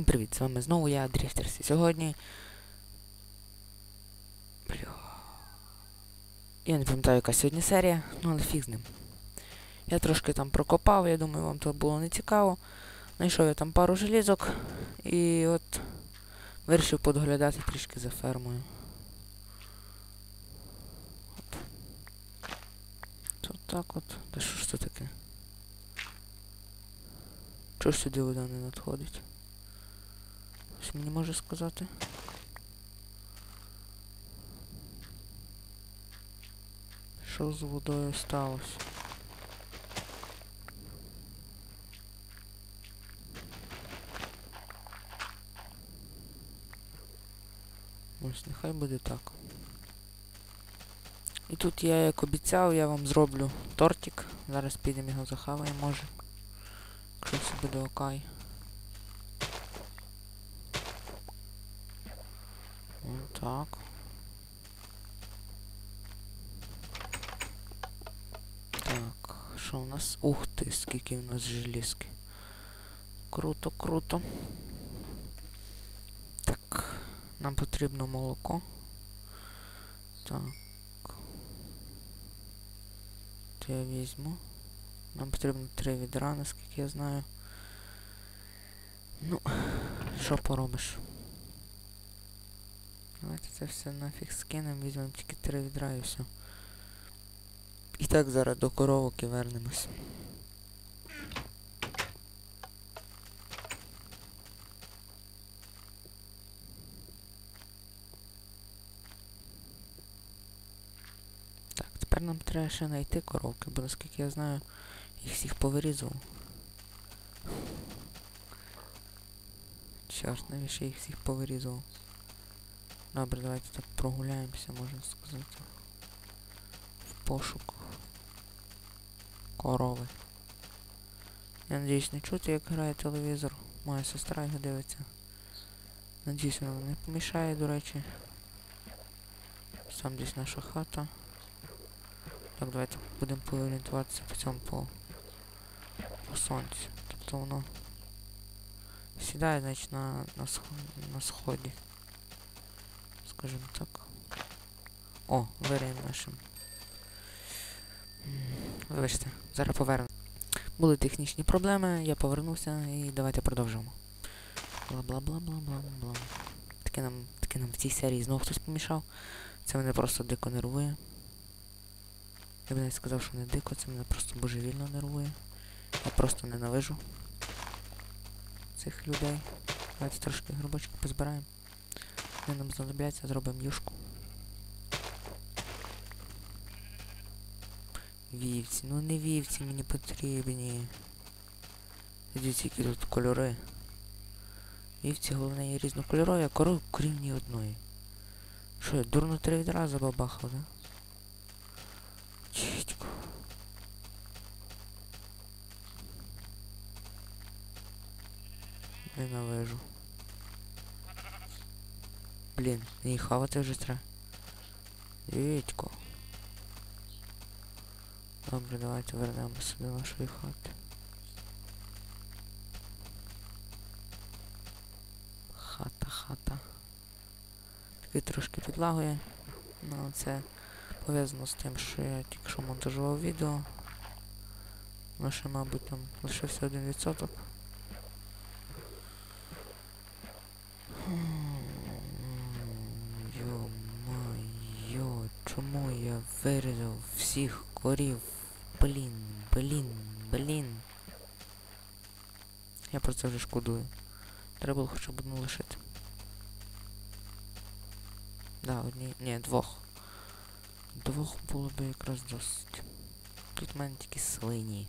Всім привіт! З вами знову я, Дріфтерс. І сьогодні. Бля. Я не пам'ятаю, яка сьогодні серія, ну але фіг з ним. Я трошки там прокопав, я думаю, вам то було не цікаво. Знайшов я там пару желізок і от вирішив подоглядати трішки за фермою. От. Тут так от. Та що ж це таке? Чого ж сюди вода не надходить? Хтось мені може сказати? Що з водою сталося? Ось, нехай буде так. І тут я, як обіцяв, я вам зроблю тортик. Зараз підемо його захаваємо, може. Якщо все буде окей. Так. Так, що у нас? Ух ти, скільки у нас желізки. Круто, круто. Так, нам потрібно молоко. Так. Це я візьму. Нам потрібно три відра, наскільки я знаю. Ну, що поробиш? Давайте це все нафіг скинемо, візьмемо тільки три відра і все. І так зараз до коровок і вернемось. Так, тепер нам треба ще знайти коровки, бо наскільки я знаю, їх всіх повирізував. Чорт, навіщо їх всіх повирізував? Добре, давайте так прогуляємося, можна сказати. В пошук корови. Я надіюсь не чути, як грає телевізор. Моя сестра його дивиться. Надіюсь, вона не помішає, до речі. Сам десь наша хата. Так, давайте будемо поорієнтуватися по цьому по, по сонцю. Тобто воно сідає, значить, на, на, на сході скажімо так. О, виріємо нашим. Вибачте, зараз поверну. Були технічні проблеми, я повернувся і давайте продовжимо. Бла-бла-бла-бла-бла-бла. Таке нам, таке нам в цій серії знову хтось помішав. Це мене просто дико нервує. Я б навіть сказав, що не дико, це мене просто божевільно нервує. Я просто ненавижу цих людей. Давайте трошки грибочки позбираємо. Не нам знадобляться, зробимо юшку. Вівці, ну не вівці мені потрібні. Дивіться, які тут кольори. Вівці головне є різнокольорові, а коров крім ні одної. Що, я дурно три відразу бабахав, да? Чітько. Ненавижу блін, не хавати вже треба. Дідько. Добре, давайте вернемося до нашої хати. Хата, хата. Такий трошки підлагує. Ну це пов'язано з тим, що я тільки що монтажував відео. Лише, мабуть, там лише лишився 1%. Вирізав всіх корів? Блін, блін, блін. Я про це вже шкодую. Треба було хоча б одну лишити. Да, одні... Ні, двох. Двох було б якраз досить. Тут в мене тільки свині.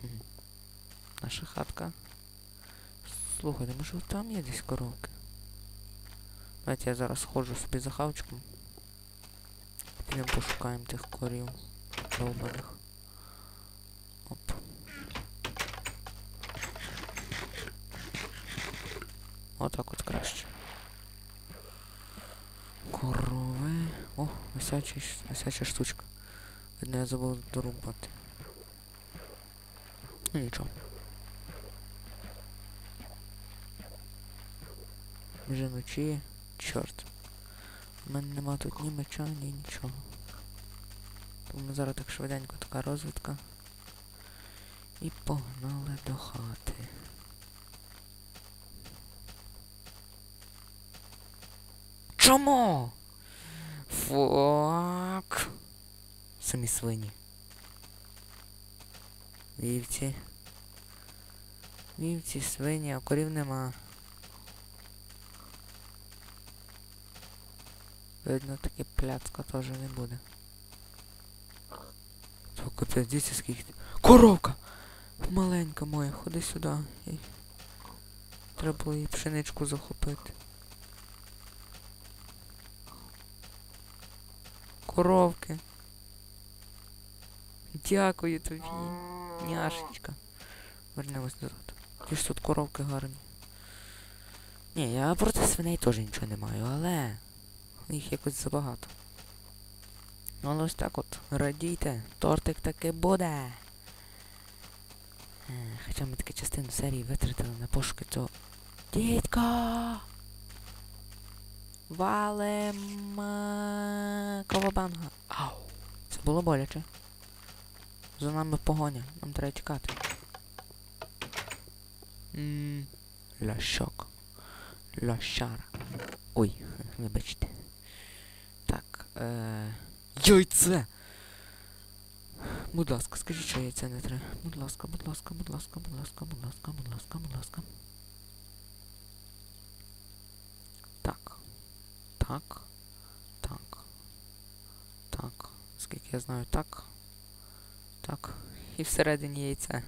Хм. Наша хатка. Слухайте, може там є десь коровки? Давайте я зараз схожу собі за хавчиком. Підемо пошукаємо тих корів довбаних. Оп. Отак от краще. Корови. О, висяча, висяча штучка. Видно, я забув дорубати. Ну нічого. Вже ночі. Чорт. У мене нема тут ні меча, ні нічого. Тому зараз так швиденько така розвідка. І погнали до хати. Чому? Фак. Самі свині. Вівці. Вівці, свині, а корів нема. Видно, таки пляцка теж не буде. Капець, дивіться скільки. Коровка! Маленька моя, ходи сюди. Треба було їй пшеничку захопити. Коровки. Дякую тобі, няшечка. Вернемось назад. Ті ж тут коровки гарні. Ні, я проти свиней теж нічого не маю, але їх якось забагато. Ну але ось так от, радійте, тортик таки буде. Е, Хоча ми таки частину серії витратили на пошуки цього. Дідько! Валим е, Ковабанга. Ау! Це було боляче. За нами погоня, нам треба тікати. Ммм. Лящок. Лящара. Ой, вибачте. Е... Яйце! Будь ласка, скажіть, що яйце не треба. Будь ласка, будь ласка, будь ласка, будь ласка, будь ласка, будь ласка, будь ласка. Так. Так. Так. Так. Скільки я знаю, так. Так. І всередині яйце.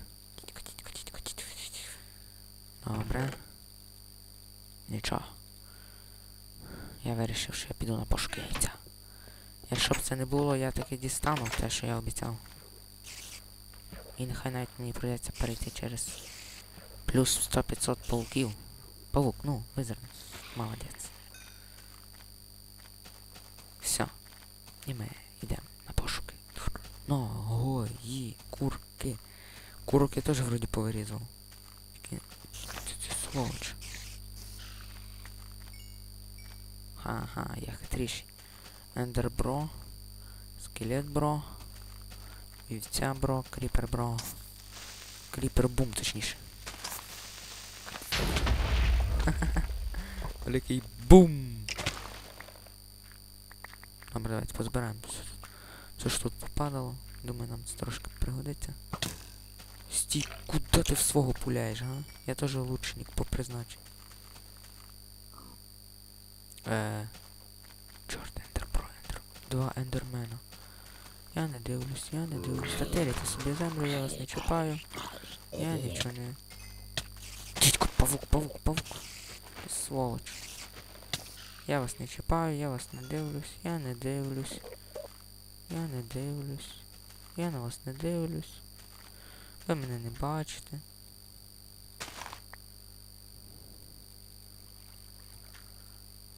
Добре. Нічого. Я вирішив, що я піду на пошуки яйця. Якщо б це не було, я таки дістану те, що я обіцяв. І нехай навіть мені прийдеться перейти через плюс 100-500 пауків. Павук, ну, визирни. Молодець. Все. І ми йдемо на пошуки. Ногої, курки. Курок я теж вроді повирізав. Це, сволоч. Ага, я хитріший. Ендер бро. Скелет бро. Вівця бро, кріпер бро. Кріпер бум, точніше. Великий бум! Добре, давайте позбираємо все. Все ж тут попадало. Думаю, нам це трошки пригодиться. Стій, куди ти в свого пуляєш, га? Я теж лучник по призначенню. Е. Два ендермена. Я не дивлюсь, я не дивлюсь. Стателіте собі землю, я вас не чіпаю. Я нічого не. Дідько, павук, павук, павук. Сволоч. Я вас не чіпаю, я вас не дивлюсь, я не дивлюсь. Я не дивлюсь. Я на вас не дивлюсь. Ви мене не бачите.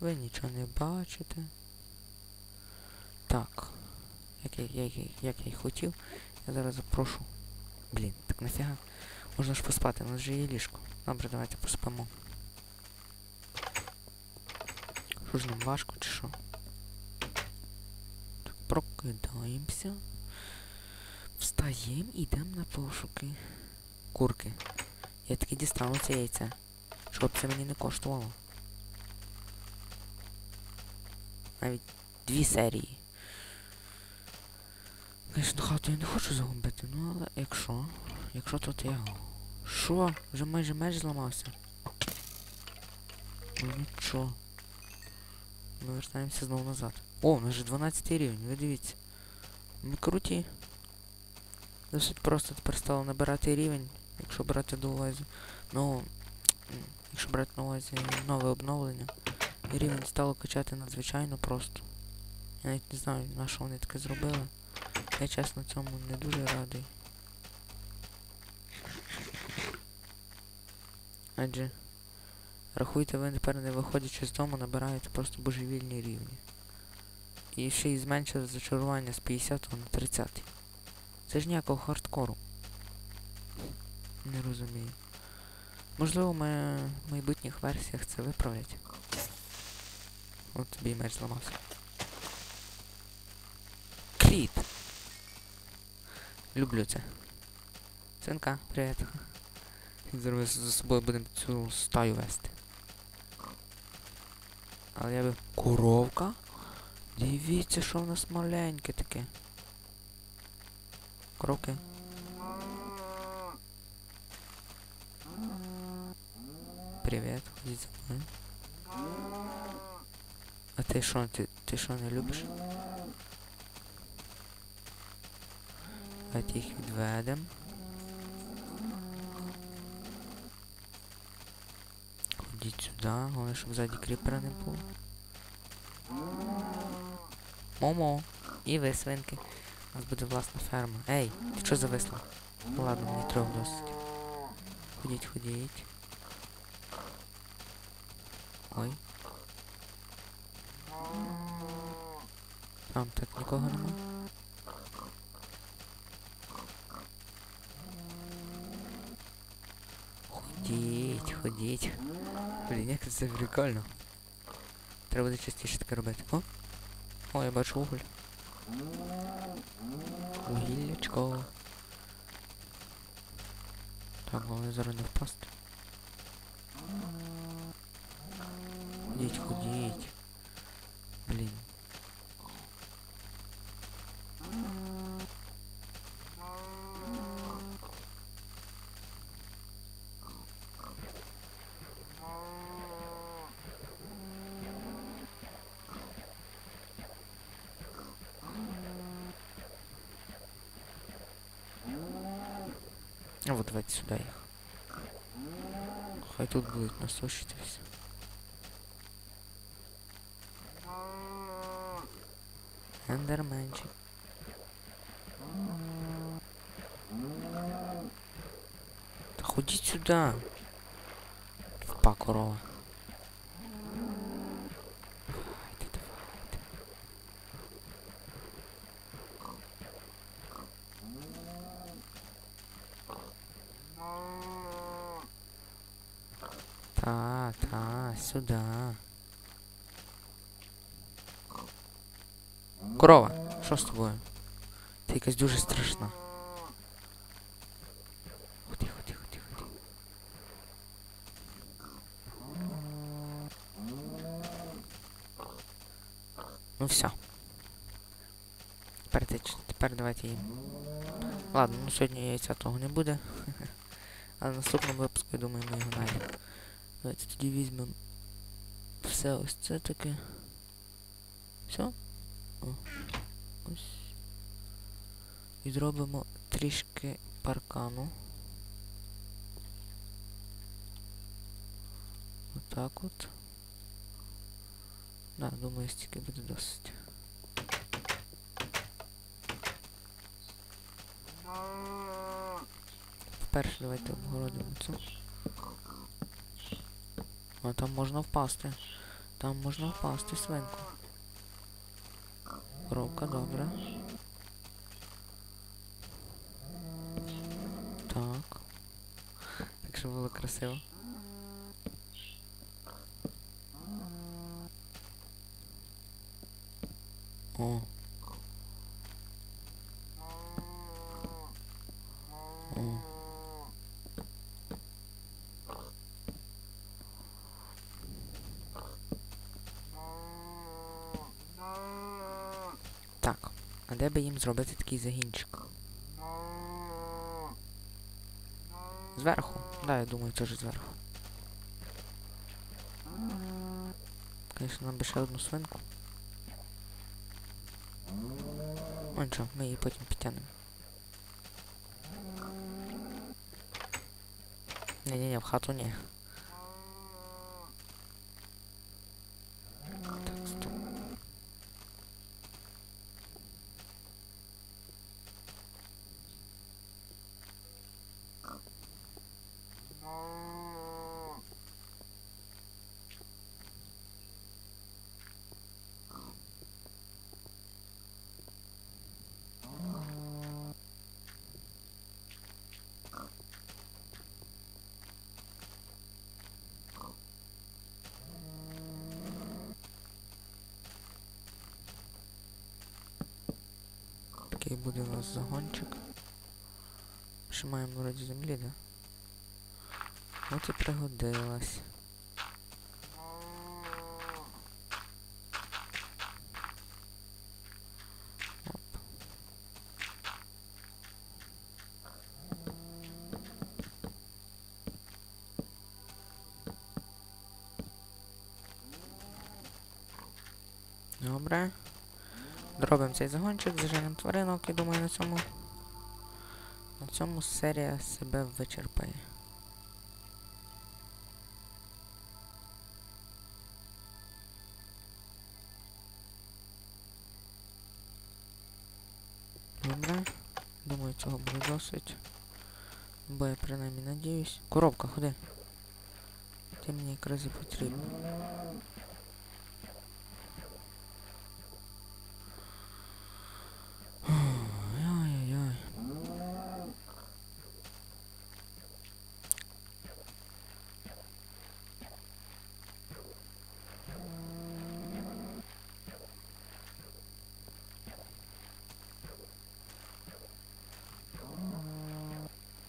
Ви нічого не бачите. Так. Як я, як, я- як я й хотів, я зараз запрошу. Блін, так нафіга? Можна ж поспати, у нас же є ліжко. Добре, давайте поспимо. Що ж нам важко чи що? Так, прокидаємося. Встаємо і йдемо на пошуки. Курки. Я таки дістану це яйце. Щоб це мені не коштувало. Навіть дві серії. Звісно, хату я не хочу загубити, ну але якщо. Якщо то то я. Що? Вже майже меч зламався. Ну нічого. Ми вертаємося знову назад. О, у нас же 12 рівень, ви дивіться. Ми круті. Досить просто тепер стало набирати рівень, якщо брати до увазі. Ну, якщо брати на увазі нове обновлення. Рівень стало качати надзвичайно просто. Я навіть не знаю, на що вони таке зробили. Я чесно цьому не дуже радий. Адже рахуйте, ви тепер не виходячи з дому, набираєте просто божевільні рівні. І ще й зменшили зачарування з 50 на 30. Це ж ніякого хардкору. Не розумію. Можливо, ми в майбутніх версіях це виправлять. От тобі меч зламався. Кріт! Люблю це. Синка, привіт. Зараз за собою будемо цю стаю вести. Але я би... Коровка? Дивіться, що в нас маленьке таке. Коровки. Привіт, ходіть за мною. А ти що, ти, ти що не любиш? Давайте їх відведемо. Ходіть сюди, головне, щоб ззаді кріпера не було. Момо, і ви, свинки. У нас буде власна ферма. Ей, ти що зависла? Ладно, мені трьох досить. Ходіть, ходіть. Ой. Там так нікого нема. Ходіть, ходіть. Блін, як це прикольно. Треба буде частіше таке робити. О! О, я бачу уголь. Вугіллячко. Так, головне зараз не впасти. Ходіть, ходіть. Блін. Давайте сюда их. Хай тут будет насущитесь. Эндерменчик. Да ходить сюда. Тупа корова. Давайте, давайте. Та, та, сюда. Корова, що з тобою? Ти якась дуже страшна. Ходи, ходи, ходи, ходи. Ну все. Тепер, ти- тепер давайте їм. Ладно, ну сьогодні яйця того не буде. Але в наступному випуску, я думаю, ми його знайдемо. Давайте тоді візьмемо все ось це таке. Все? О. Ось. І зробимо трішки паркану. Отак от. Да, думаю, стільки буде досить. Перше давайте обгородимо цю. А там можна впасти. Там можна впасти, свинку. Коровка, добре. Так. Так, що було красиво. О. О. Так, а де би їм зробити такий загінчик? Зверху? Да, я думаю, теж зверху. Звісно, нам би ще одну свинку. Ну нічого, ми її потім підтягнемо. Ні-ні-ні, в хату ні. Такий буде у нас загончик. Ще маємо вроді землі, да? От і пригодилась. Добре. Зробимо цей загончик, заженемо тваринок і думаю на цьому. На цьому серія себе вичерпає. Добре. Думаю, цього буде досить. Бо я принаймні надіюсь. Коробка, ходи. Ти мені якраз і потрібен. Ой-ой-ой.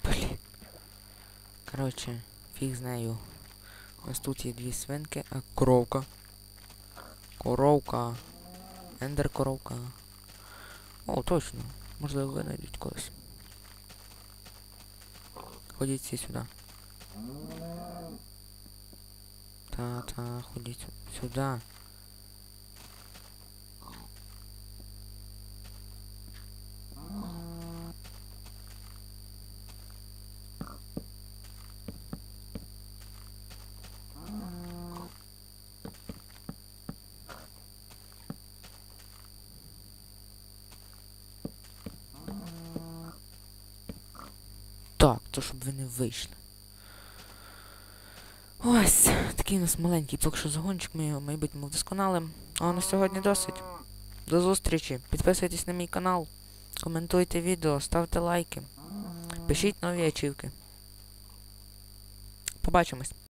Блін. Коротше, фіг з нею. Ось тут є дві свинки, а коровка. Коровка. Ендер коровка. О, точно. Можливо, винайдуть колись. Ходіть всі сюди. Та-та, ходіть сю- сюди. То щоб ви не вийшли. Ось, такий у нас маленький поки що загончик, ми його в майбутньому вдосконалим. А на сьогодні досить. До зустрічі. Підписуйтесь на мій канал, коментуйте відео, ставте лайки, пишіть нові ачівки. Побачимось.